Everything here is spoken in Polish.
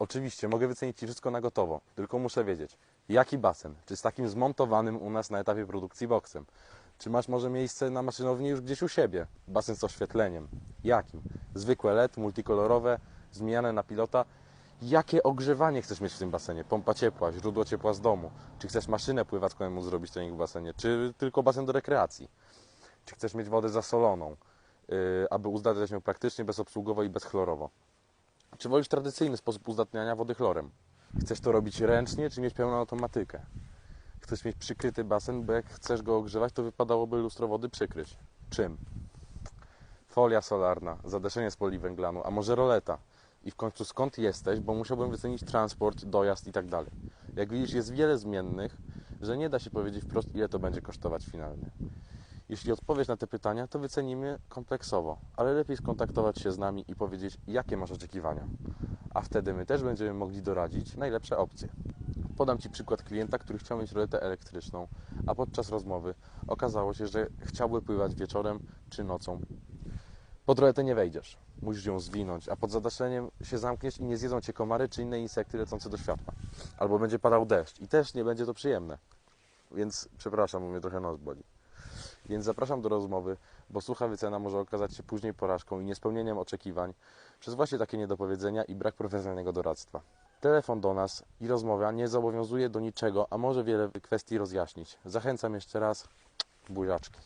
Oczywiście, mogę wycenić Ci wszystko na gotowo, tylko muszę wiedzieć, jaki basen? Czy z takim zmontowanym u nas na etapie produkcji boksem? Czy masz może miejsce na maszynowni już gdzieś u siebie? Basen z oświetleniem. Jakim? Zwykłe LED, multikolorowe, zmieniane na pilota. Jakie ogrzewanie chcesz mieć w tym basenie? Pompa ciepła, źródło ciepła z domu? Czy chcesz maszynę pływacką móc zrobić trening w basenie? Czy tylko basen do rekreacji? Czy chcesz mieć wodę zasoloną, yy, aby uzdatniać ją praktycznie bezobsługowo i bezchlorowo? Czy wolisz tradycyjny sposób uzdatniania wody chlorem? Chcesz to robić ręcznie, czy mieć pełną automatykę? Chcesz mieć przykryty basen, bo jak chcesz go ogrzewać, to wypadałoby lustro wody przykryć. Czym? Folia solarna, zadeszenie z poliwęglanu, a może roleta? I w końcu skąd jesteś, bo musiałbym wycenić transport, dojazd i tak dalej. Jak widzisz, jest wiele zmiennych, że nie da się powiedzieć wprost, ile to będzie kosztować finalnie. Jeśli odpowiesz na te pytania, to wycenimy kompleksowo, ale lepiej skontaktować się z nami i powiedzieć, jakie masz oczekiwania. A wtedy my też będziemy mogli doradzić najlepsze opcje. Podam Ci przykład klienta, który chciał mieć roletę elektryczną, a podczas rozmowy okazało się, że chciałby pływać wieczorem czy nocą. Pod roletę nie wejdziesz. Musisz ją zwinąć, a pod zadaszeniem się zamkniesz i nie zjedzą Cię komary czy inne insekty lecące do światła. Albo będzie padał deszcz i też nie będzie to przyjemne. Więc przepraszam, bo mnie trochę nos boli. Więc zapraszam do rozmowy, bo sucha wycena może okazać się później porażką i niespełnieniem oczekiwań przez właśnie takie niedopowiedzenia i brak profesjonalnego doradztwa. Telefon do nas i rozmowa nie zobowiązuje do niczego, a może wiele kwestii rozjaśnić. Zachęcam jeszcze raz, buziaczki.